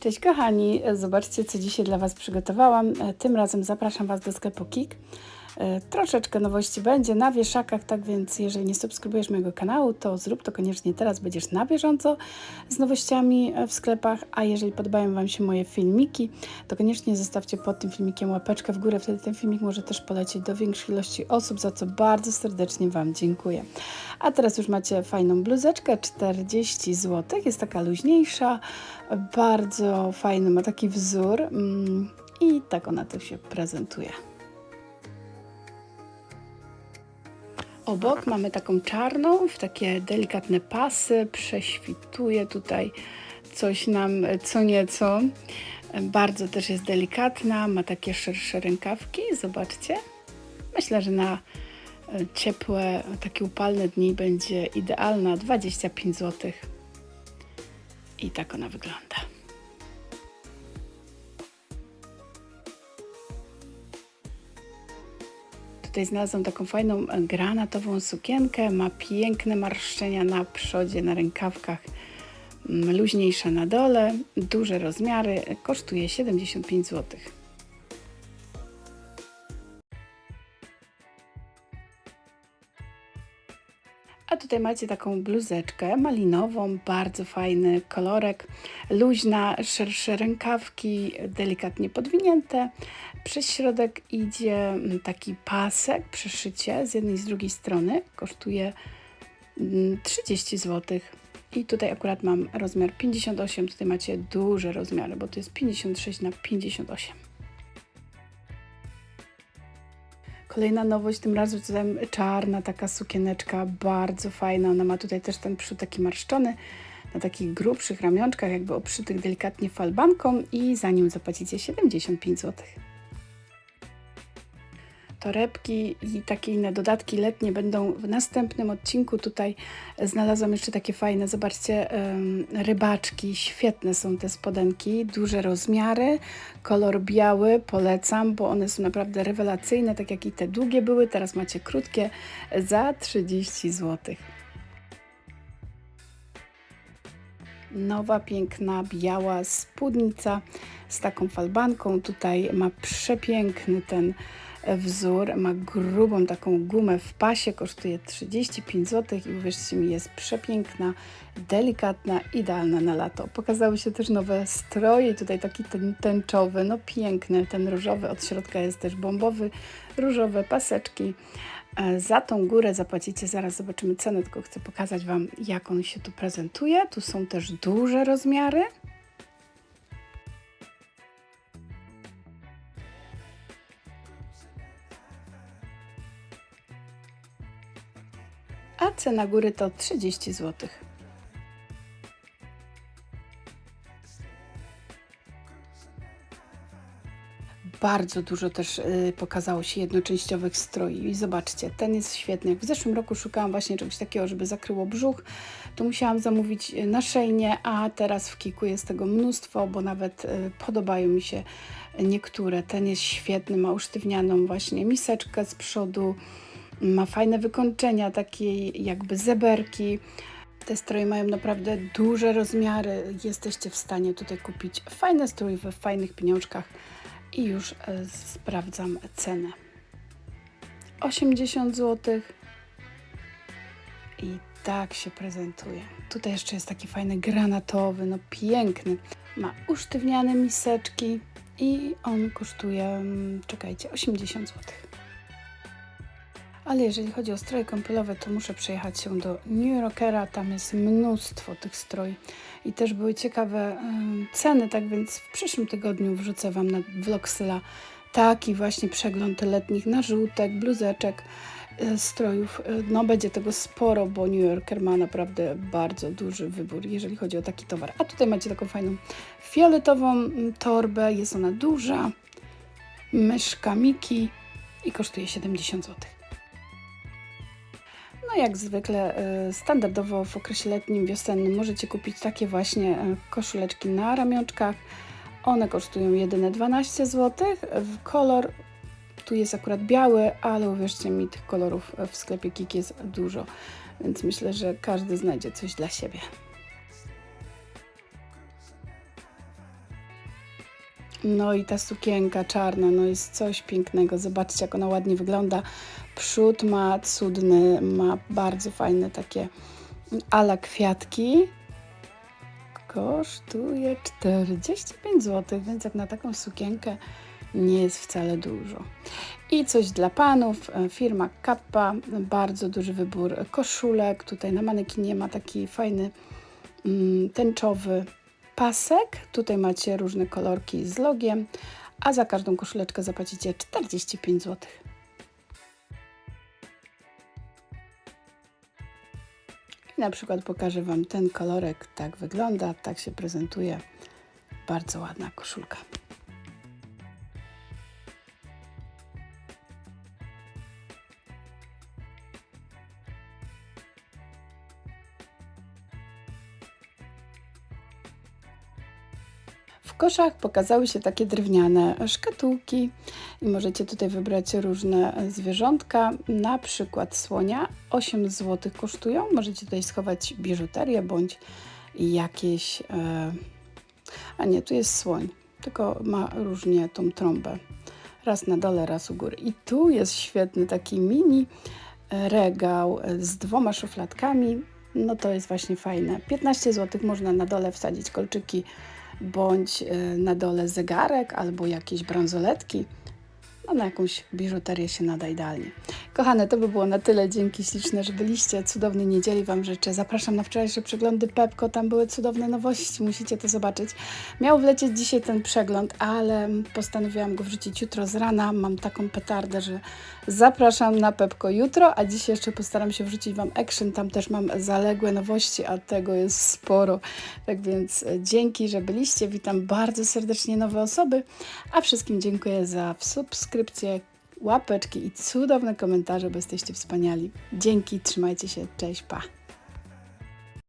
Cześć kochani, zobaczcie co dzisiaj dla Was przygotowałam. Tym razem zapraszam Was do sklepu KIK. E, Troszeczkę nowości będzie na wieszakach, tak więc jeżeli nie subskrybujesz mojego kanału, to zrób to koniecznie teraz, będziesz na bieżąco z nowościami w sklepach, a jeżeli podobają Wam się moje filmiki, to koniecznie zostawcie pod tym filmikiem łapeczkę w górę, wtedy ten filmik może też polecieć do większej ilości osób, za co bardzo serdecznie Wam dziękuję. A teraz już macie fajną bluzeczkę, 40 zł, jest taka luźniejsza, bardzo fajny, ma taki wzór mm, i tak ona tu się prezentuje. Obok mamy taką czarną, w takie delikatne pasy, prześwituje tutaj coś nam co nieco. Bardzo też jest delikatna, ma takie szersze rękawki, zobaczcie. Myślę, że na ciepłe, takie upalne dni będzie idealna, 25 zł. I tak ona wygląda. Tutaj znalazłam taką fajną e, granatową sukienkę. Ma piękne marszczenia na przodzie, na rękawkach. Mm, Luźniejsza na dole, duże rozmiary. Kosztuje 75 zł. A tutaj macie taką bluzeczkę malinową, bardzo fajny kolorek, luźna, szersze rękawki, delikatnie podwinięte. Przez środek idzie mm, taki pasek, przeszycie z jednej i z drugiej strony. Kosztuje 30 zł. I tutaj akurat mam rozmiar 58, tutaj macie duże rozmiary, bo to jest 56 na 58. Kolejna nowość, tym razem czarna taka sukieneczka, bardzo fajna. Ona ma tutaj też ten przód taki marszczony, na takich grubszych ramionczkach, jakby oprzytych delikatnie falbanką i za nim zapłacicie 75 zł. Torebki i takie inne dodatki letnie będą w następnym odcinku. Tutaj znalazłam jeszcze takie fajne, zobaczcie, rybaczki. Świetne są te spodenki, duże rozmiary, kolor biały, polecam, bo one są naprawdę rewelacyjne, tak jak i te długie były. Teraz macie krótkie za 30 zł. Nowa, piękna, biała spódnica z taką falbanką. Tutaj ma przepiękny ten wzór, ma grubą taką gumę w pasie, kosztuje 35 zł i uwierzcie mi, jest przepiękna, delikatna, idealna na lato. Pokazały się też nowe stroje, tutaj taki ten tęczowy, no piękny, ten różowy, od środka jest też bombowy, różowe paseczki. Za tą górę zapłacicie, zaraz zobaczymy cenę, tylko chcę pokazać Wam, jak on się tu prezentuje. Tu są też duże rozmiary. Cena góry to 30 zł. bardzo dużo też y, pokazało się jednoczęściowych stroi. I zobaczcie, ten jest świetny. Jak w zeszłym roku szukałam właśnie czegoś takiego, żeby zakryło brzuch, to musiałam zamówić naszyjnie, a teraz w Kiku jest tego mnóstwo, bo nawet y, podobają mi się niektóre. Ten jest świetny, ma usztywnianą właśnie miseczkę z przodu, ma fajne wykończenia, takiej jakby zeberki. Te stroje mają naprawdę duże rozmiary. Jesteście w stanie tutaj kupić fajne strój we fajnych pieniążkach i już e, sprawdzam cenę. 80 zł. I tak się prezentuje. Tutaj jeszcze jest taki fajny granatowy, no piękny. Ma usztywniane miseczki i on kosztuje, mm, czekajcie, 80 zł. Ale jeżeli chodzi o stroje kąpielowe, to muszę przejechać się do New Rockera. Tam jest mnóstwo tych stroi i też były ciekawe ceny, tak więc w przyszłym tygodniu wrzucę Wam na Vlogsyla taki właśnie przegląd letnich narzutek, bluzeczek, y, strojów. Y, no będzie tego sporo, bo New Yorker ma naprawdę bardzo duży wybór, jeżeli chodzi o taki towar. A tutaj macie taką fajną fioletową torbę, jest ona duża, myszka Miki i kosztuje 70 zł. No jak zwykle standardowo w okresie letnim, wiosennym możecie kupić takie właśnie koszuleczki na ramionczkach. One kosztują jedyne 12 zł. W kolor tu jest akurat biały, ale uwierzcie mi, tych kolorów w sklepie Kik jest dużo, więc myślę, że każdy znajdzie coś dla siebie. No i ta sukienka czarna, no jest coś pięknego. Zobaczcie, jak ona ładnie wygląda. Przód ma cudny, ma bardzo fajne takie ala kwiatki. Kosztuje 45 zł, więc jak na taką sukienkę nie jest wcale dużo. I coś dla panów, e, firma Kappa, bardzo duży wybór koszulek. Tutaj na manekinie ma taki fajny mm, tęczowy pasek. Tutaj macie różne kolorki z logiem, a za każdą koszuleczkę zapłacicie 45 zł. Na przykład pokażę Wam ten kolorek, tak wygląda, tak się prezentuje. Bardzo ładna koszulka. Koszach pokazały się takie drewniane szkatułki i możecie tutaj wybrać różne zwierzątka, na przykład słonia. 8 zł kosztują. Możecie tutaj schować biżuterię bądź jakieś. E... A nie, tu jest słoń, tylko ma różnie tą trąbę. Raz na dole, raz u góry. I tu jest świetny taki mini regał z dwoma szufladkami. No to jest właśnie fajne. 15 zł można na dole wsadzić kolczyki bądź e, na dole zegarek albo jakieś bransoletki. No na jakąś biżuterię się nada idealnie. Kochane, to by było na tyle. Dzięki śliczne, że byliście. Cudownej niedzieli Wam życzę. Zapraszam na wczorajsze przeglądy Pepko. Tam były cudowne nowości. Musicie to zobaczyć. Miał wlecieć dzisiaj ten przegląd, ale postanowiłam go wrzucić jutro z rana. Mam taką petardę, że zapraszam na Pepko jutro, a dzisiaj jeszcze postaram się wrzucić Wam action. Tam też mam zaległe nowości, a tego jest sporo. Tak więc e, dzięki, że byliście. Witam bardzo serdecznie nowe osoby, a wszystkim dziękuję za subskrypcję, łapeczki i cudowne komentarze, bo jesteście wspaniali. Dzięki, trzymajcie się, cześć, pa!